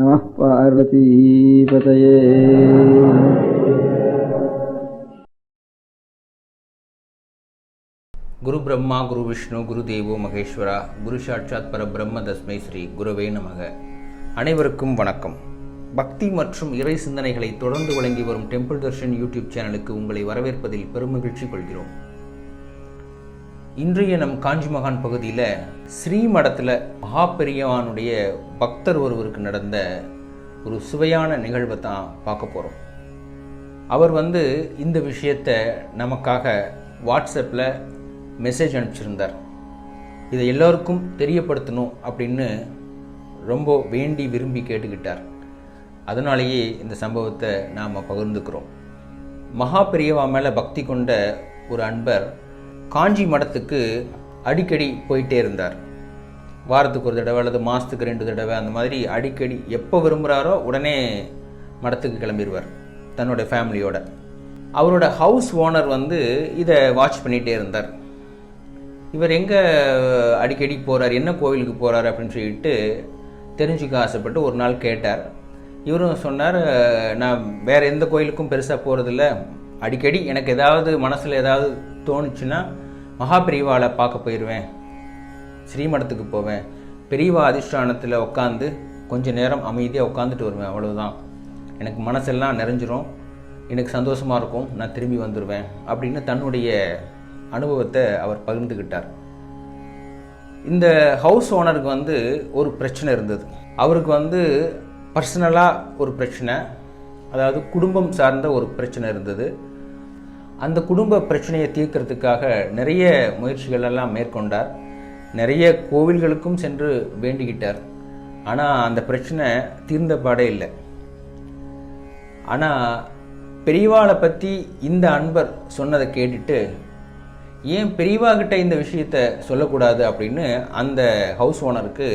நம பார்வதீபதயே குரு பிரம்மா குரு விஷ்ணு குரு தேவோ மகேஸ்வரா குரு சாட்சாத் பரபிரம்ம தஸ்மை ஸ்ரீ குருவே நமக அனைவருக்கும் வணக்கம். பக்தி மற்றும் இறை சிந்தனைகளை தொடர்ந்து வழங்கி வரும் டெம்பிள் தர்ஷன் யூடியூப் சேனலுக்கு உங்களை வரவேற்பதில் பெருமகிழ்ச்சி கொள்கிறோம். இன்றைய நம் காஞ்சி மகான் பகுதியில் ஸ்ரீமடத்தில் மகாபெரியவானுடைய பக்தர் ஒருவருக்கு நடந்த ஒரு சுவையான நிகழ்வை தான் பார்க்க போகிறோம் அவர் வந்து இந்த விஷயத்தை நமக்காக வாட்ஸ்அப்பில் மெசேஜ் அனுப்பிச்சிருந்தார். இதை எல்லோருக்கும் தெரியப்படுத்தணும் அப்படின்னு ரொம்ப வேண்டி விரும்பி கேட்டுக்கிட்டார். அதனாலேயே இந்த சம்பவத்தை நாம் பகிர்ந்துக்கிறோம். மகா பெரியவா மேலே பக்தி கொண்ட ஒரு அன்பர் காஞ்சி மடத்துக்கு அடிக்கடி போயிட்டே இருந்தார். வாரத்துக்கு ஒரு தடவை அல்லது மாதத்துக்கு ரெண்டு தடவை அந்த மாதிரி அடிக்கடி எப்போ விரும்புகிறாரோ உடனே மடத்துக்கு கிளம்பிடுவார் தன்னோட ஃபேமிலியோட. அவரோட ஹவுஸ் ஓனர் வந்து இதை வாட்ச் பண்ணிகிட்டே இருந்தார். இவர் எங்கே அடிக்கடி போகிறார் என்ன கோவிலுக்கு போகிறார் அப்படின்னு சொல்லிட்டு தெரிஞ்சுக்க ஆசைப்பட்டு ஒரு நாள் கேட்டார். இவரும் சொன்னார் நான் வேறு எந்த கோயிலுக்கும் பெருசாக போகிறதில்ல அடிக்கடி எனக்கு ஏதாவது மனசில் ஏதாவது தோணுச்சுன்னா மகா பார்க்க போயிடுவேன் ஸ்ரீமடத்துக்கு போவேன். பெரியவா அதிஷ்டானத்தில் உட்காந்து கொஞ்சம் நேரம் அமைதியாக உட்காந்துட்டு வருவேன் அவ்வளோதான் எனக்கு மனசெல்லாம் நிறைஞ்சிரும். எனக்கு சந்தோஷமாக இருக்கும் நான் திரும்பி வந்துடுவேன் அப்படின்னு தன்னுடைய அனுபவத்தை அவர் பகிர்ந்துக்கிட்டார் இந்த ஹவுஸ் ஓனருக்கு வந்து ஒரு பிரச்சனை இருந்தது. அவருக்கு வந்து பர்சனலாக ஒரு பிரச்சனை அதாவது குடும்பம் சார்ந்த ஒரு பிரச்சனை இருந்தது. அந்த குடும்ப பிரச்சனையை தீர்க்கறதுக்காக நிறைய முயற்சிகள் எல்லாம் மேற்கொண்டார். நிறைய கோவில்களுக்கும் சென்று வேண்டிக்கிட்டார். ஆனால் அந்த பிரச்சனை தீர்ந்த பாடே இல்லை. ஆனால் பெரியவாளை பற்றி இந்த அன்பர் சொன்னதை கேட்டுட்டு ஏன் பெரியவா கிட்ட இந்த விஷயத்தை சொல்லக்கூடாது? அப்படின்னு அந்த ஹவுஸ் ஓனருக்கு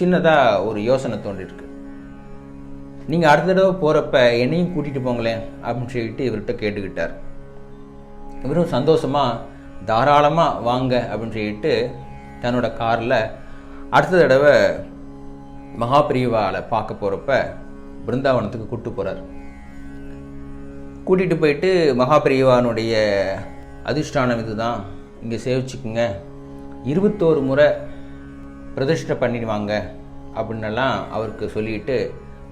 சின்னதாக ஒரு யோசனை தோன்றிருக்கு. நீங்கள் அடுத்த தடவை போகிறப்ப என்னையும் கூட்டிகிட்டு போங்களேன் அப்படின்னு சொல்லிட்டு இவர்கிட்ட கேட்டுக்கிட்டார். இவரும் சந்தோஷமாக தாராளமாக வாங்க அப்படின்னு சொல்லிட்டு தன்னோட காரில் அடுத்த தடவை மகாபிரிவாவில் பார்க்க போகிறப்ப பிருந்தாவனத்துக்கு கூப்பிட்டு போகிறார் கூட்டிகிட்டு போயிட்டு மகாபிரிவானுடைய அதிஷ்டானம் இதுதான். இங்கே சேவிச்சுக்குங்க. இருபத்தோரு முறை பிரதிஷ்டை பண்ணிடுவாங்க அப்படின்னெல்லாம் அவருக்கு சொல்லிட்டு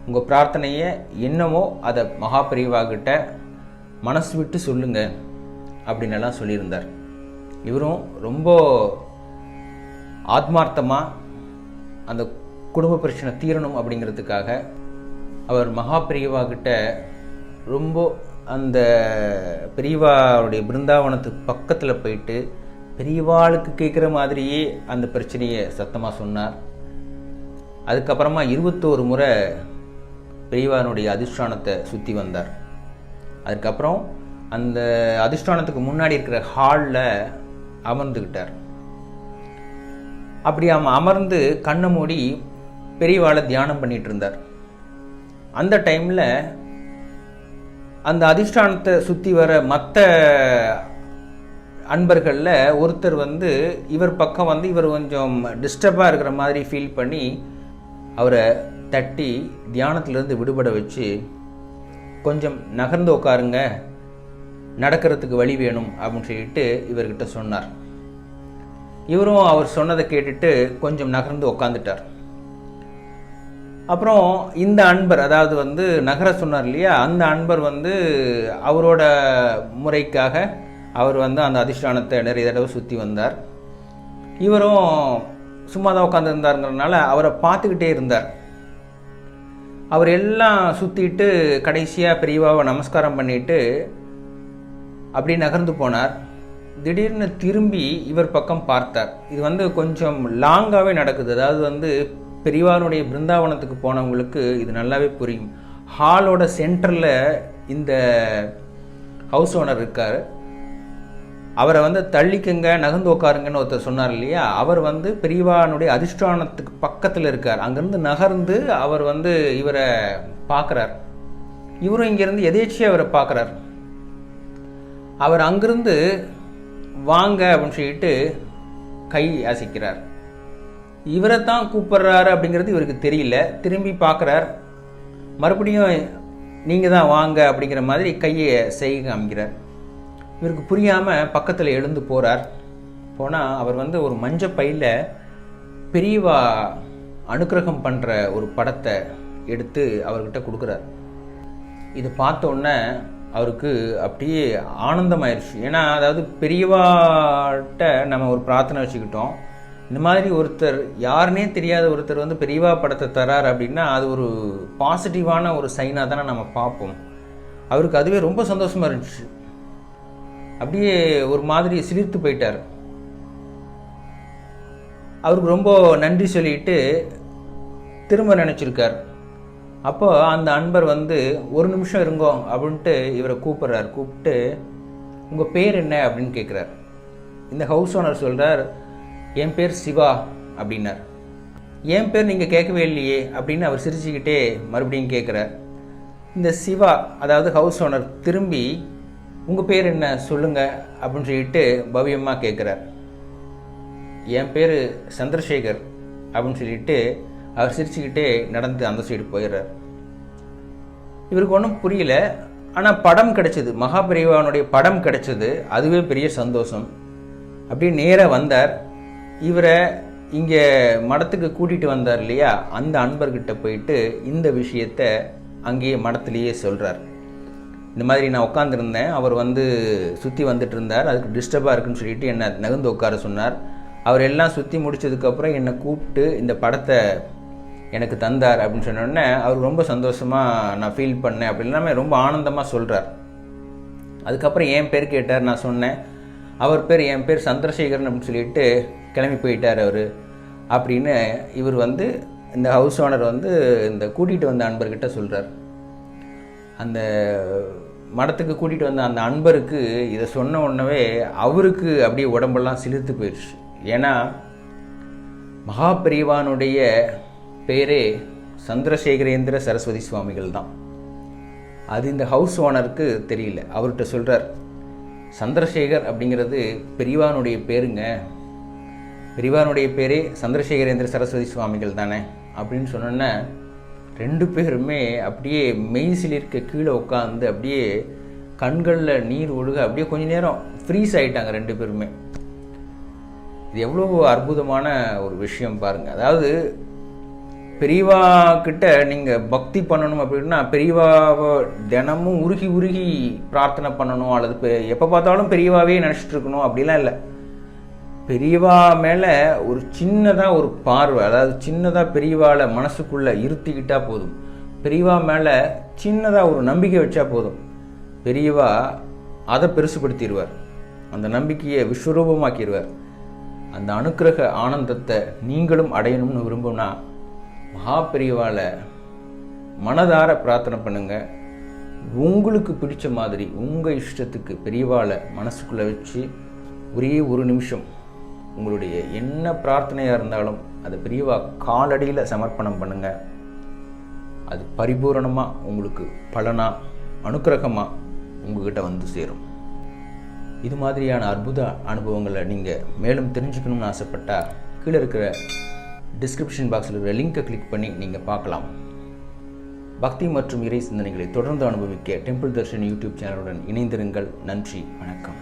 உங்கள் பிரார்த்தனையை என்னமோ அதை மகாபிரிவாகிட்ட மனசு விட்டு சொல்லுங்கள் அப்படின்னெல்லாம் சொல்லியிருந்தார். இவரும் ரொம்ப ஆத்மார்த்தமாக அந்த குடும்ப பிரச்சனை தீரணும் அப்படிங்கிறதுக்காக அவர் மகா பிரியவா கிட்ட ரொம்ப அந்த பெரியவாவுடைய பிருந்தாவனத்துக்கு பக்கத்தில் போயிட்டு பெரியவாளுக்கு கேட்குற மாதிரியே அந்த பிரச்சனையை சத்தமாக சொன்னார். அதுக்கப்புறமா இருபத்தோரு முறை பெரியவானுடைய அதிஷ்டானத்தை சுற்றி வந்தார். அதுக்கப்புறம் அந்த அதிஷ்டானத்துக்கு முன்னாடி இருக்கிற ஹாலில் அமர்ந்துக்கிட்டார் அப்படி அவன் அமர்ந்து கண்ணை மூடி பெரியவாளை தியானம் பண்ணிட்டு இருந்தார். அந்த டைமில் அந்த அதிஷ்டானத்தை சுற்றி வர மற்ற அன்பர்களில் ஒருத்தர் வந்து இவர் பக்கம் வந்து இவர் கொஞ்சம் டிஸ்டர்பாக இருக்கிற மாதிரி ஃபீல் பண்ணி அவரை தட்டி தியானத்திலேருந்து விடுபட வச்சு கொஞ்சம் நகர்ந்து உட்காருங்க நடக்கிறதுக்கு வழி வேணும் அப்படின்னு சொல்லிட்டு இவர்கிட்ட சொன்னார். இவரும் அவர் சொன்னதை கேட்டுட்டு கொஞ்சம் நகர்ந்து உக்காந்துட்டார். அப்புறம் இந்த அன்பர் அதாவது வந்து நகர சொன்னார் இல்லையா அந்த அன்பர் வந்து அவரோட முறைக்காக அவர் வந்து அந்த அதிஷ்டானத்தை நிறைய தடவை சுற்றி வந்தார். இவரும் சும்மா தான் உட்காந்துருந்தாருங்கிறதுனால அவரை பார்த்துக்கிட்டே இருந்தார். அவர் எல்லாம் சுற்றிட்டு கடைசியாக பெரியவாவை நமஸ்காரம் பண்ணிட்டு அப்படி நகர்ந்து போனார். திடீர்னு திரும்பி இவர் பக்கம் பார்த்தார். இது வந்து கொஞ்சம் லாங்காகவே நடக்குது. அதாவது வந்து பெரியவாருடைய பிருந்தாவனத்துக்கு போனவங்களுக்கு இது நல்லாவே புரியும். ஹாலோட சென்டரில் இந்த ஹவுஸ் ஓனர் இருக்கார். அவரை வந்து தள்ளிக்குங்க நகர்ந்து உட்காருங்கன்னு ஒருத்தர் சொன்னார் இல்லையா? அவர் வந்து பெரியவானுடைய அதிஷ்டானத்துக்கு பக்கத்தில் இருக்கார். அங்கேருந்து நகர்ந்து அவர் வந்து இவரை பார்க்குறார். இவரும் இங்கேருந்து எதேச்சியாக அவரை பார்க்குறார். அவர் அங்கிருந்து வாங்க அப்படின்னு சொல்லிட்டு கை அசைக்கிறார். இவரை தான் கூப்பிடுறாரு அப்படிங்கிறது இவருக்கு தெரியல. திரும்பி பார்க்குறார். மறுபடியும் நீங்கள் தான் வாங்க அப்படிங்கிற மாதிரி கையை செய்ய காமிக்கிறார். இவருக்கு புரியாமல் பக்கத்தில் எழுந்து போகிறார் போனால் அவர் வந்து ஒரு மஞ்ச பையில் பெரியவா அனுக்கிரகம் பண்ணுற ஒரு படத்தை எடுத்து அவர்கிட்ட கொடுக்குறார். இது பார்த்த அவருக்கு அப்படியே ஆனந்தமாயிருச்சு. ஏன்னா அதாவது பெரியவாட்ட நம்ம ஒரு பிரார்த்தனை வச்சுக்கிட்டோம். இந்த மாதிரி ஒருத்தர் யாருனே தெரியாத ஒருத்தர் வந்து பெரியவா படத்தை தரார் அப்படின்னா அது ஒரு பாசிட்டிவான ஒரு சைனாக தானே நம்ம பார்ப்போம். அவருக்கு அதுவே ரொம்ப சந்தோஷமாக இருந்துச்சு. அப்படியே ஒரு மாதிரி சிலிர்த்து போயிட்டார். அவருக்கு ரொம்ப நன்றி சொல்லிட்டு திரும்ப நினச்சிருக்கார். அப்போது அந்த அன்பர் வந்து ஒரு நிமிஷம் இருங்கோ அப்படின்ட்டு இவரை கூப்பிட்றார். கூப்பிட்டு உங்கள் பேர் என்ன? அப்படின்னு கேட்குறார். இந்த ஹவுஸ் ஓனர் சொல்கிறார் என் பேர் சிவா அப்படின்னார். என் பேர் நீங்கள் கேட்கவே இல்லையே அப்படின்னு அவர் சிரிச்சுக்கிட்டே மறுபடியும் கேட்குறார். இந்த சிவா அதாவது ஹவுஸ் ஓனர் திரும்பி உங்கள் பேர் என்ன? சொல்லுங்கள் அப்படின்னு சொல்லிட்டு பவ்யமாக கேட்குறார். என் பேர் சந்திரசேகர் அப்படின்னு சொல்லிட்டு அவர் சிரிச்சுக்கிட்டே நடந்து அந்த சைடு போயிடுறார். இவருக்கு ஒன்றும் புரியல. ஆனால் படம் கிடைச்சது. மகாபிரிவானுடைய படம் கிடைச்சது. அதுவே பெரிய சந்தோஷம். அப்படியே நேராக வந்தார். இவரை இங்கே மடத்துக்கு கூட்டிகிட்டு வந்தார் இல்லையா? அந்த அன்பர்கிட்ட போயிட்டு இந்த விஷயத்த அங்கேயே மடத்துலேயே சொல்கிறார் இந்த மாதிரி நான் உட்காந்துருந்தேன் அவர் வந்து சுற்றி வந்துட்டு இருந்தார் அதுக்கு டிஸ்டர்பாக இருக்குன்னு சொல்லிட்டு என்னை நகர்ந்து உட்கார சொன்னார். அவர் எல்லாம் சுற்றி முடிச்சதுக்கப்புறம் என்னை கூப்பிட்டு இந்த படத்தை எனக்கு தந்தார் அப்படின்னு சொன்னோடனே அவர் ரொம்ப சந்தோஷமாக நான் ஃபீல் பண்ணேன் அப்படின்னா ரொம்ப ஆனந்தமாக சொல்கிறார் அதுக்கப்புறம் என் பேர் கேட்டார் நான் சொன்னேன். அவர் பேர் என் பேர் சந்திரசேகரன் அப்படின்னு சொல்லிட்டு கிளம்பி போயிட்டார் அவர். அப்படின்னு இவர் வந்து இந்த ஹவுஸ் ஓனர் வந்து இந்த கூட்டிகிட்டு வந்த அன்பர்கிட்ட சொல்கிறார் அந்த மடத்துக்கு கூட்டிகிட்டு வந்த அந்த அன்பருக்கு இதை சொன்ன உடனே அவருக்கு அப்படியே உடம்பெல்லாம் சிலிர்த்து போயிடுச்சு ஏன்னா மகாபிரிவானுடைய பேரே சந்திரசேகரேந்திர சரஸ்வதி சுவாமிகள் தான். அது இந்த ஹவுஸ் ஓனருக்கு தெரியல. அவர்கிட்ட சொல்கிறார் சந்திரசேகர் அப்படிங்கிறது பெரியவானுடைய பேருங்க. பெரியவானுடைய பேரே சந்திரசேகரேந்திர சரஸ்வதி சுவாமிகள் தானே அப்படின்னு சொன்னோன்னே ரெண்டு பேருமே அப்படியே மெய் இருக்க கீழே உட்காந்து அப்படியே கண்களில் நீர் ஒழுக அப்படியே கொஞ்ச நேரம் ஃப்ரீஸ் ஆகிட்டாங்க ரெண்டு பேருமே. இது எவ்வளோ அற்புதமான ஒரு விஷயம் பாருங்கள் அதாவது பெரியவா கிட்ட நீங்கள் பக்தி பண்ணணும் அப்படின்னா பெரியவாவை தினமும் உருகி உருகி பிரார்த்தனை பண்ணணும் அல்லது பெ- எப்போ பார்த்தாலும் பெரியவாவே நினச்சிட்டு இருக்கணும் அப்படிலாம் இல்லை. பெரியவா மேலே ஒரு சின்னதாக ஒரு பார்வை அதாவது சின்னதாக பெரியவாவில் மனசுக்குள்ளே இருத்திக்கிட்டால் போதும். பெரியவா மேலே சின்னதாக ஒரு நம்பிக்கை வச்சா போதும். பெரியவா அதை பெருசுபடுத்திடுவார். அந்த நம்பிக்கையை விஸ்வரூபமாக்கிடுவார். அந்த அனுக்கிரக ஆனந்தத்தை நீங்களும் அடையணும்னு விரும்புனா மகா பெரியவாளை மனதார பிரார்த்தனை பண்ணுங்க. உங்களுக்கு பிடிச்ச மாதிரி உங்கள் இஷ்டத்துக்கு பெரியவாளை மனசுக்குள்ளே வச்சு ஒரே ஒரு நிமிஷம் உங்களுடைய என்ன பிரார்த்தனையாக இருந்தாலும் அதை பெரியவா காலடியில் சமர்ப்பணம் பண்ணுங்க. அது பரிபூரணமாக உங்களுக்கு பலனாக அனுக்கிரகமாக உங்ககிட்ட வந்து சேரும். இது மாதிரியான அற்புத அனுபவங்களை நீங்கள் மேலும் தெரிஞ்சுக்கணும்னு ஆசைப்பட்டால் கீழே இருக்கிற டிஸ்கிரிப்ஷன் பாக்ஸில் இருக்கிற லிங்கை கிளிக் பண்ணி நீங்கள் பார்க்கலாம். பக்தி மற்றும் இறை சிந்தனைகளை தொடர்ந்து அனுபவிக்க டெம்பிள் தர்ஷன் யூடியூப் சேனலுடன் இணைந்திருங்கள். நன்றி வணக்கம்.